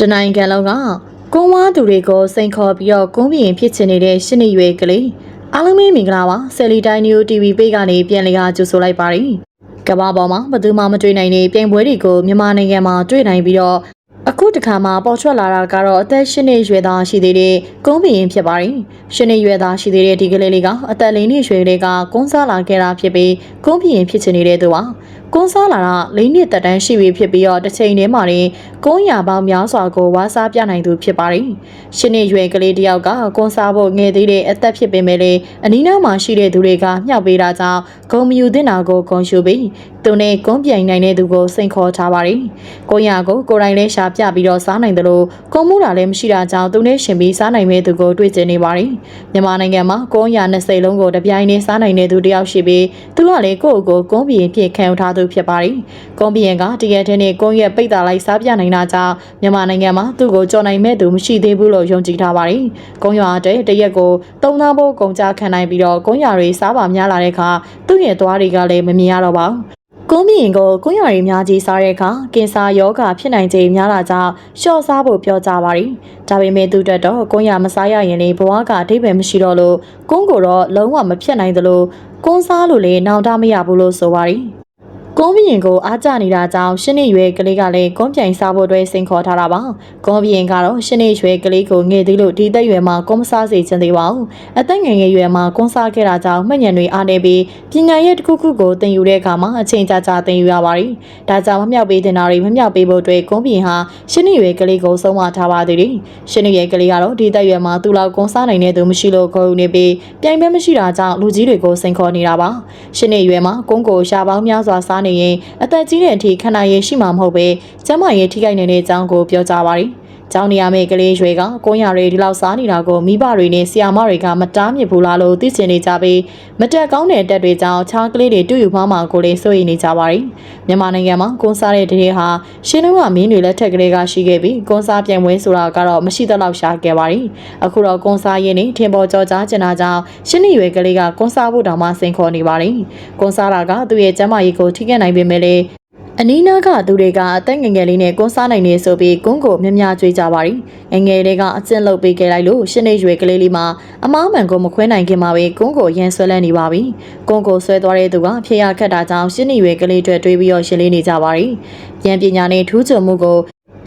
တနိုင်ငံလုံးကကုန်းဝါသူတွေကိုစိန်ခေါ်ပြီးတော့ကုန်းပြင်ဖြစ်ချင်နေတဲ့ရှစ်နှစ်ရွယ်ကလေးအားလုံးပဲမင်္ဂလာပါဆယ်လီတိုင်းနီယို TV ပေ့ကနေပြန်လည်အားကြိုဆိုလိုက်ပါတယ်ကမ္ဘာပေါ်မှာဘယ်သူမှမတွေ့နိုင်တဲ့ပြိုင်ပွဲတွေကိုမြန်မာနိုင်ငံမှာတွေ့နိုင်ပြီးတော့အခုတခါမှပေါ်ထွက်လာတာကတော့အသက်၈နှစ်ရွယ်သားရှိသေးတဲ့ကုန်းပြင်ဖြစ်ပါတယ်။၈နှစ်ရွယ်သားရှိသေးတဲ့ဒီကလေးလေးကအသက်၄နှစ်ရွယ်လေးကကုန်းစားလာခဲ့တာဖြစ်ပြီးကုန်းပြင်ဖြစ်ချင်နေတဲ့သူပါ။ ကုန်းစားလာတာ၄နှစ်သက်တမ်းရှိပြီဖြစ်ပြီးတော့တစ်ချိန်တည်းမှာနေကုန်းရပေါင်းများစွာကိုဝါစားပြနိုင်သူဖြစ်ပါတယ်။၈နှစ်ရွယ်ကလေးတစ်ယောက်ကကုန်းစားဖို့ငယ်သေးတဲ့အသက်ဖြစ်ပေမဲ့လည်းအနီးနားမှာရှိတဲ့သူတွေကမျှောက်ပေးတာကြောင့်ဂုံမယူတင်တာကိုဂုံရှုပြီးသူနဲ့ကုန်းပြိုင်နိုင်တဲ့သူကိုစိန်ခေါ်ထားပါတယ်။ကုန်းရကိုကိုယ်တိုင်လည်းရှာပြပြီးတော့စားနိုင်တယ်လို့ကုန်းမှုတာလည်းမရှိတာကြောင့်သူနဲ့ရှင်ပြီးစားနိုင်မဲ့သူကိုတွေ့ကျင်နေပါတယ်။မြန်မာနိုင်ငံမှာကုန်းရ20လုံးကိုတပြိုင်တည်းစားနိုင်တဲ့သူတစ်ယောက်ရှိပြီးသူကလည်းကိုယ့်ကိုယ်ကုန်းပြင်းပြည့်ခံယူထားသူဖြစ်ပါတယ်။ကုန်းပြင်းကတရက်တည်းနဲ့ကုန်းရက်ပိတ်တာလိုက်စားပြနိုင်တာကြောင့်မြန်မာနိုင်ငံမှာသူ့ကိုကြော်နိုင်မဲ့သူမရှိသေးဘူးလို့ယုံကြည်ထားပါတယ်။ကုန်းရတဲ့တရက်ကိုသုံးသားဖို့ကုန်ကြခံနိုင်ပြီးတော့ကုန်းရတွေစားပါများလာတဲ့အခါသူ့ရဲ့သွားတွေကလည်းမမြင်ရတော့ပါဘူး။ကုန်းမြင့်ကိုကုန်းရည်များကြီးစားတဲ့အခါကင်ဆာယောဂဖြစ်နိုင်ခြင်းများတာကြောင့်လျှော့စားဖို့ပြောကြပါတယ်။ဒါပေမဲ့သူတက်တော့ကုန်းရမစားရရင်လေဘဝကအဓိပ္ပာယ်မရှိတော့လို့ကုန်းကိုတော့လုံးဝမဖြစ်နိုင်သလိုကုန်းစားလို့လေနောင်တမရဘူးလို့ဆိုပါတယ်။ ကုန်းပြင်ကိုအားကျနေတာကြောင့်ရှင်းနေရွယ်ကလေးကလည်းကုန်းပြိုင်စားဖို့အတွက်စိန်ခေါ်ထားတာပါ။ကုန်းပြင်ကတော့ရှင်းနေရွယ်ကလေးကိုငယ်သေးလို့ဒီသက်ရွယ်မှာကုန်းမစားစေချင်သေးပါဘူး။အသက်ငယ်ငယ်ရွယ်မှာကုန်းစားခဲ့တာကြောင့်မှတ်ဉာဏ်တွေအားနေပြီးပညာရဲ့တစ်ခုခုကိုသင်ယူတဲ့အခါမှာအချိန်ကြာကြာသင်ယူရပါတယ်။ဒါကြောင့်မမြောက်ပေးတင်တာတွေမမြောက်ပေးဖို့အတွက်ကုန်းပြင်ဟာရှင်းနေရွယ်ကလေးကိုဆုံးမထားပါသေးတယ်။ရှင်းနေရွယ်ကလေးကတော့ဒီသက်ရွယ်မှာသူ့လောက်ကုန်းစားနိုင်တဲ့သူမရှိလို့ခေါ်ယူနေပြီးပြိုင်ပွဲမရှိတာကြောင့်လူကြီးတွေကိုစိန်ခေါ်နေတာပါ။ရှင်းနေရွယ်မှာကုန်းကိုရှာပေါင်းများစွာစားနေရင်အသက်ကြီးတဲ့အထိခန္ဓာရည်ရှိမှာမဟုတ်ပဲကျန်းမာရေးထိခိုက်နေတဲ့အကြောင်းကိုပြောကြပါရယ်။ ကျောင်းနေရမယ့်ကလေးရွယ်ကကိုင်းရတွေဒီလောက်စားနေတာကိုမိဘတွေနဲ့ဆရာမတွေကမတားမြစ်ဘူးလားလို့သိချင်နေကြပြီးမတက်ကောင်းတဲ့တက်တွေကြောင့်ခြားကလေးတွေတူယူမှမှာကိုလည်းစိုးရိမ်နေကြပါရယ်။မြန်မာနိုင်ငံမှာကွန်ဆာတဲ့တဲ့ဟာရှင်းလုံးကမင်းတွေလက်ထက်ကလေးကရှိခဲ့ပြီးကွန်ဆာပြန်ပွဲဆိုတာကတော့မရှိသလောက်ရှားခဲ့ပါရယ်။အခုတော့ကွန်ဆာရင်းနေထင်ပေါ်ကြောကြားကျင်တာကြောင့်ရှင်းနေရွယ်ကလေးကကွန်ဆာဖို့တောင်မှစိန်ခေါ်နေပါရယ်။ကွန်ဆာတာကသူ့ရဲ့ကျန်းမာရေးကိုထိခိုက်နိုင်ပေမဲ့လည်း အနီးနားကသူတွေကအသက်ငယ်ငယ်လေးနဲ့ကွန်းစားနိုင်နေဆိုပြီးကွန်းကိုမြများကြွေးကြပါရီငယ်ငယ်လေးကအကျင့်လုပ်ပေးခဲ့လိုက်လို့ရှင်းနေရွယ်ကလေးလေးမှာအမားမှန်ကိုမခွဲနိုင်ခင်မှာပဲကွန်းကိုရန်ဆွဲလန်းနေပါပြီကွန်းကိုဆွဲသွားတဲ့သူကဖေရခတ်တာကြောင့်ရှင်းနေရွယ်ကလေးတွေတွေးပြီးတော့ရှင်းလေးနေကြပါရီဉာဏ်ပညာနဲ့ထူးချွန်မှုကို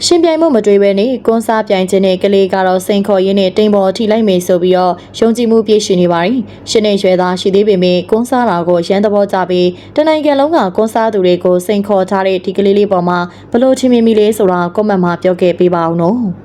ရှင်ပြိုင်မှုမတွေးပဲနဲ့ကွန်းစားပြိုင်ခြင်းနဲ့ကလေးကတော့စိန်ခေါ်ရင်းနဲ့တိမ်ပေါ်ထိလိုက်မေဆိုပြီးတော့ယုံကြည်မှုပြည့်ရှိနေပါရီရှင်းနေရွယ်သားရှိသေးပေမဲ့ကွန်းစားတာကိုရန်သဘောကျပြီးတနိုင်ငံလုံးကကွန်းစားသူတွေကိုစိန်ခေါ်ထားတဲ့ဒီကလေးလေးပေါ်မှာဘလို့ချင်းမီမီလေးဆိုတာကွန်မန့်မှာပြောခဲ့ပေးပါအောင်နော်